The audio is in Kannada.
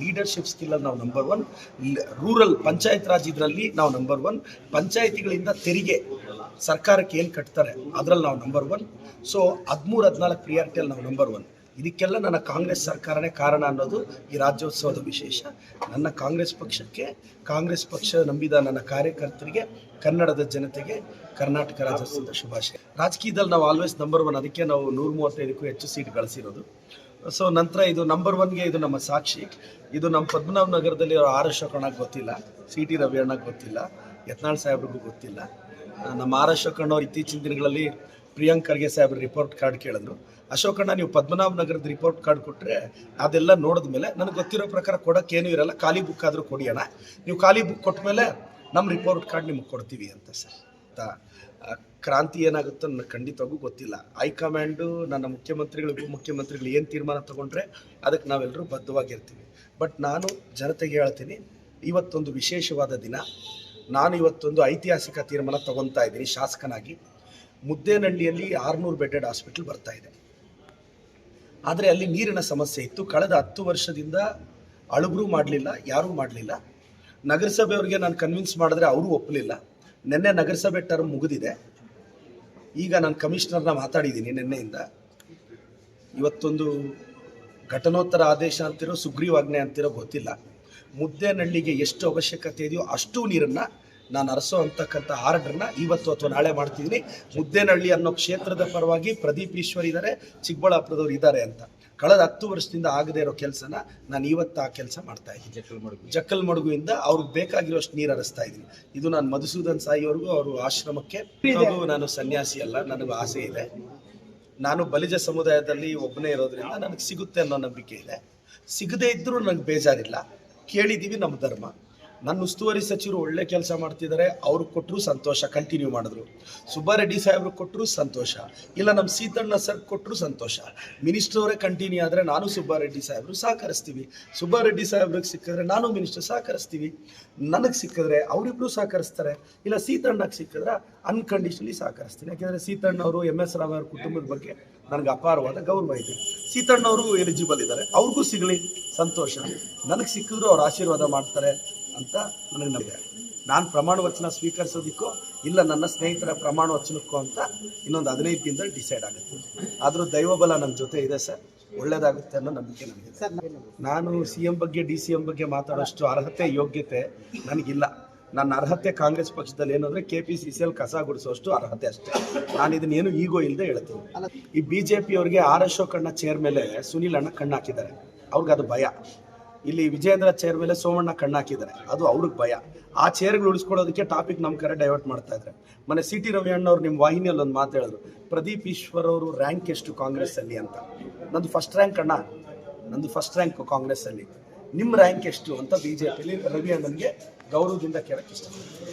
ಲೀಡರ್ಶಿಪ್ ಸ್ಕಿಲ್ಲಲ್ಲಿ ನಾವು number one rural Panchayat Raj ಇದರಲ್ಲಿ ನಾವು ನಂಬರ್ ಒನ್ ಪಂಚಾಯತಿಗಳಿಂದ ತೆರಿಗೆ ಸರ್ಕಾರಕ್ಕೆ ಏನು ಕಟ್ತಾರೆ, ಅದರಲ್ಲಿ ನಾವು ನಂಬರ್ ಒನ್ ಸೊ ಹದಿಮೂರು, ಹದಿನಾಲ್ಕು ಪ್ರಿಯಾರಿಟಿಯಲ್ಲಿ ನಾವು ನಂಬರ್ ಒನ್ ಇದಕ್ಕೆಲ್ಲ ನನ್ನ ಕಾಂಗ್ರೆಸ್ ಸರ್ಕಾರನೇ ಕಾರಣ ಅನ್ನೋದು ಈ ರಾಜ್ಯೋತ್ಸವದ ವಿಶೇಷ. ನನ್ನ ಕಾಂಗ್ರೆಸ್ ಪಕ್ಷಕ್ಕೆ, ಕಾಂಗ್ರೆಸ್ ಪಕ್ಷ ನಂಬಿದ ನನ್ನ ಕಾರ್ಯಕರ್ತರಿಗೆ, ಕನ್ನಡದ ಜನತೆಗೆ ಕರ್ನಾಟಕ ರಾಜ್ಯೋತ್ಸವದ ಶುಭಾಶಯ. ರಾಜಕೀಯದಲ್ಲಿ ನಾವು ಆಲ್ವೇಸ್ ನಂಬರ್ ಒನ್ ಅದಕ್ಕೆ ನಾವು ನೂರ ಮೂವತ್ತೈದಕ್ಕೂ ಹೆಚ್ಚು ಸೀಟ್ ಗಳಿಸಿರೋದು ಸೊ ನಂತರ ಇದು ನಂಬರ್ ಒನ್ಗೆ ಇದು ನಮ್ಮ ಸಾಕ್ಷಿ. ಇದು ನಮ್ಮ ಪದ್ಮನಾಭ ನಗರದಲ್ಲಿ ಆರ್ ಅಶೋಕಣ್ಣಗೆ ಗೊತ್ತಿಲ್ಲ. ಸಿ ಟಿ ರವಿ ಅಣ್ಣಗೆ ಗೊತ್ತಿಲ್ಲ. ಯತ್ನಾಳ್ ಸಾಹೇಬ್ರಿಗೂ ಗೊತ್ತಿಲ್ಲ. ನಮ್ಮ ಆರ್ ಅಶೋಕಣ್ಣವ್ರು ಇತ್ತೀಚಿನ ದಿನಗಳಲ್ಲಿ ಪ್ರಿಯಾಂಕ್ ಖರ್ಗೆ ಸಾಹೇಬ್ರ ರಿಪೋರ್ಟ್ ಕಾರ್ಡ್ ಕೇಳಿದ್ರು. ಅಶೋಕಣ್ಣ ನೀವು ಪದ್ಮನಾಭ ನಗರದ ರಿಪೋರ್ಟ್ ಕಾರ್ಡ್ ಕೊಟ್ಟರೆ ಅದೆಲ್ಲ ನೋಡಿದ ಮೇಲೆ ನನಗೆ ಗೊತ್ತಿರೋ ಪ್ರಕಾರ ಕೊಡೋಕ್ಕೇನೂ ಇರಲ್ಲ. ಖಾಲಿ ಬುಕ್ ಆದರೂ ಕೊಡಿ ಅಣ್ಣ. ನೀವು ಖಾಲಿ ಬುಕ್ ಕೊಟ್ಟ ಮೇಲೆ ನಮ್ಮ ರಿಪೋರ್ಟ್ ಕಾರ್ಡ್ ನಿಮಗೆ ಕೊಡ್ತೀವಿ ಅಂತ ಸರ್. ಆಯ್ತಾ? ಆ, ಕ್ರಾಂತಿ ಏನಾಗುತ್ತೋ ನನಗೆ ಖಂಡಿತವಾಗೂ ಗೊತ್ತಿಲ್ಲ. ಹೈಕಮಾಂಡು ನನ್ನ ಮುಖ್ಯಮಂತ್ರಿಗಳು ಉಪಮುಖ್ಯಮಂತ್ರಿಗಳು ಏನು ತೀರ್ಮಾನ ತಗೊಂಡ್ರೆ ಅದಕ್ಕೆ ನಾವೆಲ್ಲರೂ ಬದ್ಧವಾಗಿರ್ತೀವಿ. ಬಟ್ ನಾನು ಜನತೆಗೆ ಹೇಳ್ತೀನಿ ಇವತ್ತೊಂದು ವಿಶೇಷವಾದ ದಿನ. ನಾನು ಇವತ್ತೊಂದು ಐತಿಹಾಸಿಕ ತೀರ್ಮಾನ ತಗೊತಾ ಇದ್ದೀನಿ ಶಾಸಕನಾಗಿ. ಮುದ್ದೇನಹಳ್ಳಿಯಲ್ಲಿ ಆರುನೂರು ಬೆಡ್ಡೆಡ್ ಹಾಸ್ಪಿಟ್ಲ್ ಬರ್ತಾ ಇದೆ. ಆದರೆ ಅಲ್ಲಿ ನೀರಿನ ಸಮಸ್ಯೆ ಇತ್ತು. ಕಳೆದ ಹತ್ತು ವರ್ಷದಿಂದ ಅಳುಗರು ಮಾಡಲಿಲ್ಲ ಯಾರೂ ಮಾಡಲಿಲ್ಲ. ನಗರಸಭೆಯವ್ರಿಗೆ ನಾನು ಕನ್ವಿನ್ಸ್ ಮಾಡಿದ್ರೆ ಅವರು ಒಪ್ಪಲಿಲ್ಲ. ನಿನ್ನೆ ನಗರಸಭೆ ಟರ್ಮ್ ಮುಗಿದಿದೆ. ಈಗ ನಾನು ಕಮಿಷನರ್ನ ಮಾತಾಡಿದ್ದೀನಿ ನಿನ್ನೆಯಿಂದ. ಇವತ್ತೊಂದು ಘಟನೋತ್ತರ ಆದೇಶ ಅಂತಿರೋ, ಸುಗ್ರೀವಾಜ್ಞೆ ಅಂತಿರೋ ಗೊತ್ತಿಲ್ಲ. ಮುದ್ದೇನಳ್ಳಿಗೆ ಎಷ್ಟು ಅವಶ್ಯಕತೆ ಇದೆಯೋ ಅಷ್ಟು ನೀರನ್ನು ನಾನು ಅರಸೋ ಅಂತಕ್ಕಂಥ ಆರ್ಡರ್ನ ಇವತ್ತು ಅಥವಾ ನಾಳೆ ಮಾಡ್ತಿದ್ದೀನಿ. ಮುದ್ದೇನಹಳ್ಳಿ ಅನ್ನೋ ಕ್ಷೇತ್ರದ ಪರವಾಗಿ ಪ್ರದೀಪ್ ಈಶ್ವರ್ ಇದ್ದಾರೆ ಚಿಕ್ಕಬಳ್ಳಾಪುರದವ್ರು ಇದ್ದಾರೆ ಅಂತ. ಕಳೆದ ಹತ್ತು ವರ್ಷದಿಂದ ಆಗದೇ ಇರೋ ಕೆಲಸನ ನಾನು ಇವತ್ತು ಆ ಕೆಲಸ ಮಾಡ್ತಾ ಇದ್ದೀನಿ. ಜಕ್ಕಲ್ ಮಡುಗುವಿಂದ? ಅವ್ರಿಗೆ ಬೇಕಾಗಿರೋಷ್ಟು ನೀರು ಹರಿಸ್ತಾ ಇದ್ದೀನಿ. ಇದು ನಾನು ಮಧುಸೂದನ್ ಸಾಯಿವರೆಗೂ ಅವರು ಆಶ್ರಮಕ್ಕೆ ಹಾಗೂ ನಾನು ಸನ್ಯಾಸಿ ಅಲ್ಲ ನನಗೆ ಆಸೆ ಇದೆ. ನಾನು ಬಲಿಜ ಸಮುದಾಯದಲ್ಲಿ ಒಬ್ಬನೇ ಇರೋದ್ರಿಂದ ನನಗೆ ಸಿಗುತ್ತೆ ಅನ್ನೋ ನಂಬಿಕೆ ಇದೆ. ಸಿಗದೇ ಇದ್ದರೂ ನನಗೆ ಬೇಜಾರಿಲ್ಲ. ಕೇಳಿದ್ದೀವಿ ನಮ್ಮ ಧರ್ಮ. ನನ್ನ ಉಸ್ತುವಾರಿ ಸಚಿವರು ಒಳ್ಳೆ ಕೆಲಸ ಮಾಡ್ತಿದ್ದಾರೆ ಅವ್ರಿಗೆ ಕೊಟ್ಟರು ಸಂತೋಷ ಕಂಟಿನ್ಯೂ ಮಾಡಿದ್ರು. ಸುಬ್ಬಾರೆಡ್ಡಿ ಸಾಹೇಬ್ರು ಕೊಟ್ಟರು ಸಂತೋಷ, ಇಲ್ಲ ನಮ್ಮ ಸೀತಣ್ಣ ಸರ್ ಕೊಟ್ಟರು ಸಂತೋಷ. ಮಿನಿಸ್ಟರ್ ಅವರೇ ಕಂಟಿನ್ಯೂ ಆದರೆ ನಾನು ಸುಬ್ಬಾರೆಡ್ಡಿ ಸಾಹೇಬ್ರು ಸಹಕರಿಸ್ತೀವಿ. ಸುಬ್ಬಾರೆಡ್ಡಿ ಸಾಹೇಬ್ರಿಗೆ ಸಿಕ್ಕಿದ್ರೆ ನಾನು ಮಿನಿಸ್ಟರ್ ಸಹಕರಿಸ್ತೀವಿ. ನನಗೆ ಸಿಕ್ಕಿದ್ರೆ ಅವರಿಬ್ರು ಸಹಕರಿಸ್ತಾರೆ, ಇಲ್ಲ ಸೀತಣ್ಣಗೆ ಸಿಕ್ಕಿದ್ರೆ ಅನ್ಕಂಡೀಷನಲಿ ಸಹಕರಿಸ್ತೀನಿ. ಯಾಕೆಂದರೆ ಸೀತಣ್ಣವರು ಎಂ ಎಸ್ ಅವ್ರ ಕುಟುಂಬದ ಬಗ್ಗೆ ನನಗೆ ಅಪಾರವಾದ ಗೌರವ ಇದೆ. ಸೀತಣ್ಣವರು ಎಲಿಜಿಬಲ್ ಇದ್ದಾರೆ, ಅವ್ರಿಗೂ ಸಿಗಲಿ, ಸಂತೋಷ. ನನಗೆ ಸಿಕ್ಕಿದ್ರು ಅವ್ರು ಆಶೀರ್ವಾದ ಮಾಡ್ತಾರೆ. ಅಂತ ನನಗೆ ನಂಬಿದೆ ನಾನು ಪ್ರಮಾಣ ವಚನ ಸ್ವೀಕರಿಸೋದಕ್ಕೂ ಇಲ್ಲ ನನ್ನ ಸ್ನೇಹಿತರ ಪ್ರಮಾಣ ವಚನಕ್ಕೂ ಅಂತ ಇನ್ನೊಂದು ಹದಿನೈದು ದಿನದಲ್ಲಿ ಡಿಸೈಡ್ ಆಗುತ್ತೆ. ಆದರೂ ದೈವಬಲ ನನ್ನ ಜೊತೆ ಇದೆ ಸರ್. ಒಳ್ಳೇದಾಗುತ್ತೆ ಅನ್ನೋ ನಂಬಿಕೆ ನನಗೆ ನಾನು ಸಿ ಎಂ ಬಗ್ಗೆ ಡಿ ಸಿ ಎಂ ಬಗ್ಗೆ ಮಾತಾಡೋಷ್ಟು ಅರ್ಹತೆ ಯೋಗ್ಯತೆ ನನಗಿಲ್ಲ. ನನ್ನ ಅರ್ಹತೆ ಕಾಂಗ್ರೆಸ್ ಪಕ್ಷದಲ್ಲಿ ಏನಂದ್ರೆ ಕೆ ಪಿ ಸಿ ಸಿ ಎಲ್ ಕಸ ಗುಡಿಸೋಷ್ಟು ಅರ್ಹತೆ ಅಷ್ಟೇ. ನಾನು ಇದನ್ನೇನು ಈಗೋ ಇಲ್ಲದೆ ಹೇಳ್ತೀನಿ. ಈ ಬಿ ಜೆ ಪಿಯವ್ರಿಗೆ ಆರ್ ಅಶೋಕಣ್ಣ ಚೇರ್ ಮೇಲೆ ಸುನೀಲ್ ಅಣ್ಣ ಕಣ್ಣು ಹಾಕಿದ್ದಾರೆ. ಅವ್ರಿಗೆ ಅದು ಭಯ. ಇಲ್ಲಿ ವಿಜೇಂದ್ರ ಚೇರ್ ಮೇಲೆ ಸೋಮಣ್ಣ ಕಣ್ಣಾಕಿದ್ದಾರೆ ಅದು ಅವ್ರಿಗೆ ಭಯ. ಆ ಚೇರ್ಗಳು ಉಳಿಸ್ಕೊಳ್ಳೋದಕ್ಕೆ ಟಾಪಿಕ್ ನಮ್ಮ ಕಡೆ ಡೈವರ್ಟ್ ಮಾಡ್ತಾ ಇದ್ದಾರೆ. ಮನೆ ಸಿ ಟಿ ರವಿ ಅಣ್ಣವ್ರು ನಿಮ್ಮ ವಾಹಿನಿಯಲ್ಲಿ ಒಂದು ಮಾತು ಹೇಳಿದ್ರು. ಪ್ರದೀಪ್ ಈಶ್ವರ್ ಅವರು ರ್ಯಾಂಕ್ ಎಷ್ಟು ಕಾಂಗ್ರೆಸ್ ಅಲ್ಲಿ ಅಂತ. ನಂದು ಫಸ್ಟ್ ರ್ಯಾಂಕ್ ಅಣ್ಣ. ನಂದು ಫಸ್ಟ್ ರ್ಯಾಂಕ್ ಕಾಂಗ್ರೆಸ್ ಅಲ್ಲಿ. ನಿಮ್ಮ ರ್ಯಾಂಕ್ ಎಷ್ಟು ಅಂತ ಬಿ ಜೆ ಪಿಲಿ ರವಿ ಅಣ್ಣನಿಗೆ ಗೌರವದಿಂದ ಕೇಳಕ್ಕೆ ಇಷ್ಟಪಡ್ತೀನಿ.